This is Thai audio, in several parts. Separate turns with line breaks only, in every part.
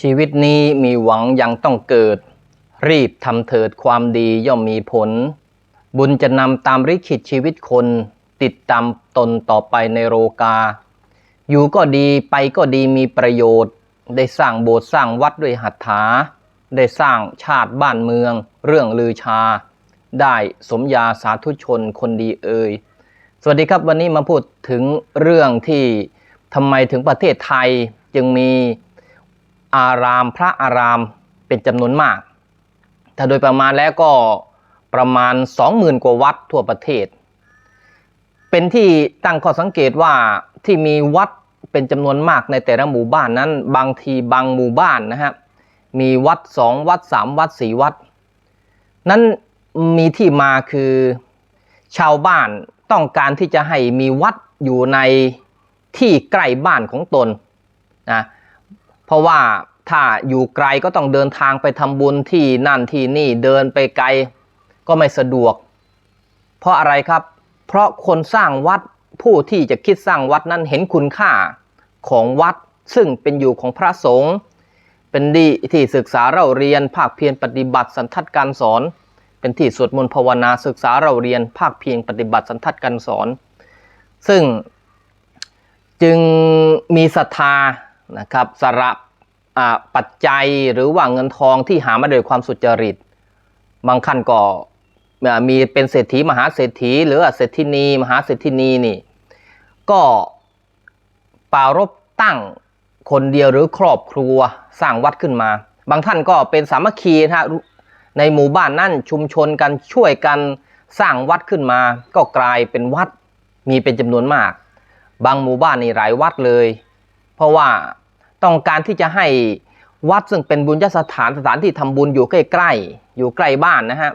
ชีวิตนี้มีหวังยังต้องเกิด รีบทำเถิดความดีย่อมมีผล บุญจะนำตามริขิตชีวิตคน ติดตามตนต่อไปในโรกา อยู่ก็ดีไปก็ดีมีประโยชน์ ได้สร้างโบสถ์สร้างวัดด้วยหัตถา ได้สร้างชาติบ้านเมือง เรื่องลือชา ได้สมยาสาธุชนคนดีเอ่ยสวัสดีครับวันนี้มาพูดถึงเรื่องที่ทำไมถึงประเทศไทยจึงมี อารามพระอารามเป็นจำนวนมาก ถ้าโดยประมาณแล้วก็ประมาณ 20,000 กว่าวัดทั่วประเทศ เป็นที่ตั้งข้อสังเกตว่าที่มีวัดเป็นจำนวนมากในแต่ละหมู่บ้านนั้น บางทีบางหมู่บ้านนะฮะมีวัดสองวัดสามวัดสี่วัด นั้นมีที่มาคือชาวบ้านต้องการที่จะให้มีวัดอยู่ในที่ใกล้บ้านของตนนะ เพราะว่าถ้าอยู่ไกลก็ต้องเดินทางไปทำบุญที่นั่นที่นี่เดินไปไกลก็ไม่สะดวก เพราะอะไรครับ เพราะคนสร้างวัดผู้ที่จะคิดสร้างวัดนั้นเห็นคุณค่าของวัดซึ่งเป็นอยู่ของพระสงฆ์เป็นดีที่ศึกษาเราเรียน ภาคเพียรปฏิบัติสันทัดการสอน เป็นที่สวดมนต์ภาวนาศึกษาเราเรียน ภาคเพียรปฏิบัติสันทัดการสอน ซึ่งจึงมีศรัทธา นะครับสระปัจจัยหรือว่าเงินทองที่หามาโดยความสุจริต บางขั้นก็มีเป็นเศรษฐีมหาเศรษฐี หรือเศรษฐินี มหาเศรษฐินีนี่ ก็ปารบตั้งคนเดียวหรือครอบครัวสร้างวัดขึ้นมา บางท่านก็เป็นสามัคคีนะฮะในหมู่บ้านนั่นชุมชนกันช่วยกันสร้างวัดขึ้นมา ก็กลายเป็นวัดมีเป็นจำนวนมาก บางหมู่บ้านนี่หลายวัดเลย เพราะว่าต้องการที่จะให้วัดซึ่งเป็นบุญญสถานสถานที่ทำบุญอยู่ใกล้ๆอยู่ใกล้บ้านนะฮะ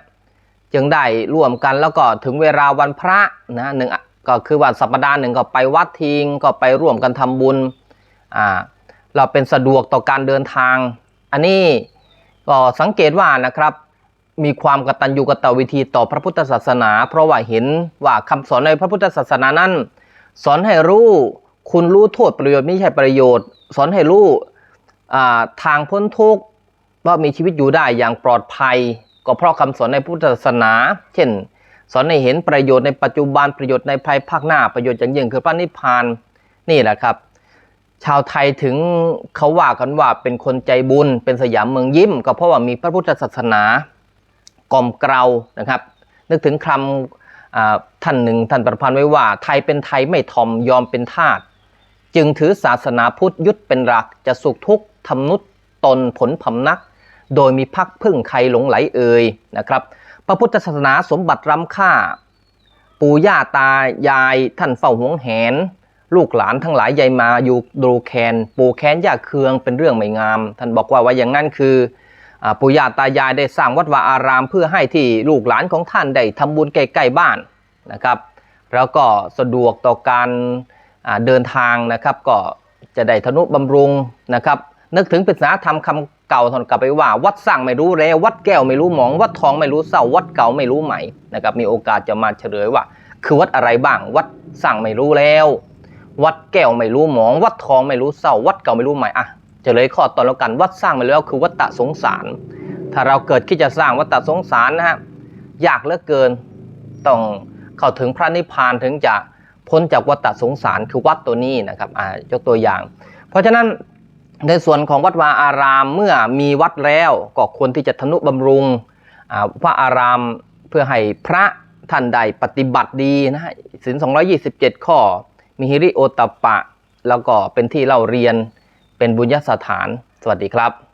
จึงได้ร่วมกันแล้วก็ถึงเวลาวันพระนะหนึ่งก็คือวันสัปดาห์หนึ่งก็ไปวัดทิ้งก็ไปร่วมกันทำบุญอ่าเราเป็นสะดวกต่อการเดินทาง อันนี้ก็สังเกตว่านะครับมีความกตัญญูกตวิธีต่อพระพุทธศาสนา เพราะว่าเห็นว่าคำสอนในพระพุทธศาสนานั้น สอนให้รู้ คุณรู้โทษประโยชน์ไม่ใช่ประโยชน์ สอนให้รู้ทางพ้นทุกข์ว่ามีชีวิตอยู่ได้อย่างปลอดภัย ก็เพราะคำสอนในพุทธศาสนา เช่น สอนให้เห็นประโยชน์ในปัจจุบันประโยชน์ในภายภาคหน้าประโยชน์อย่างยิ่งคือพระนิพพานนี่แหละครับ ชาวไทยถึงเขาว่ากันว่าเป็นคนใจบุญ เป็นสยามเมืองยิ้ม ก็เพราะว่ามีพระพุทธศาสนากล่อมเกลานะครับ นึกถึงคำท่านหนึ่งท่านประพันธ์ไว้ว่า ไทยเป็นไทยไม่ทอมยอมเป็นทาส จึงถือศาสนาพุทธยึดเป็นหลักจะสุขทุกข์ทำนุษตนผลพำนัก โดยมีพักพึ่งใครหลงไหลเอ่ยนะครับ พระพุทธศาสนาสมบัติล้ำค่า ปู่ย่าตายายท่านเฝ้าหวงแหน ลูกหลานทั้งหลายยายมาอยู่ดูแคนปู่แคนยาเคืองเป็นเรื่องไม่งาม ท่านบอกว่าว่าอย่างนั้นคือปู่ย่าตายายได้สร้างวัดวาอารามเพื่อให้ที่ลูกหลานของท่านได้ทำบุญใกล้ๆบ้านนะครับ แล้วก็สะดวกต่อการ เดินทางนะครับก็จะได้ทนุบำรุงนะครับนึกถึงปริศนาธรรมคำเก่าทอนกลับไปว่า วัดสร้างไม่รู้แล้ววัดแก้วไม่รู้หมอง วัดทองไม่รู้เศร้าวัดเก่าไม่รู้ใหม่นะครับมีโอกาสจะมาเฉลยว่า คือวัดอะไรบ้าง วัดสร้างไม่รู้แล้ว วัดแก้วไม่รู้หมอง วัดทองไม่รู้เศร้าวัดเก่าไม่รู้ใหม่อะเฉลยข้อตอนแล้วกันวัดสร้างไปแล้วคือวัดตะสงสาร ถ้าเราเกิดคิดจะสร้างวัดตะสงสารนะฮะยากเหลือเกินต้องเข้าถึงพระนิพพานถึงจะ พ้นจากวัฏสงสารคือวัดตัวนี้นะครับยกตัวอย่าง เพราะฉะนั้นในส่วนของวัดวาอารามเมื่อมีวัดแล้วก็ควรที่จะทนุบำรุงพระอารามเพื่อให้พระท่านใดปฏิบัติดีนะฮะศีล227 ข้อ มีฮิริโอตปปะแล้วก็เป็นที่เล่าเรียนเป็นบุญญสถาน สวัสดีครับ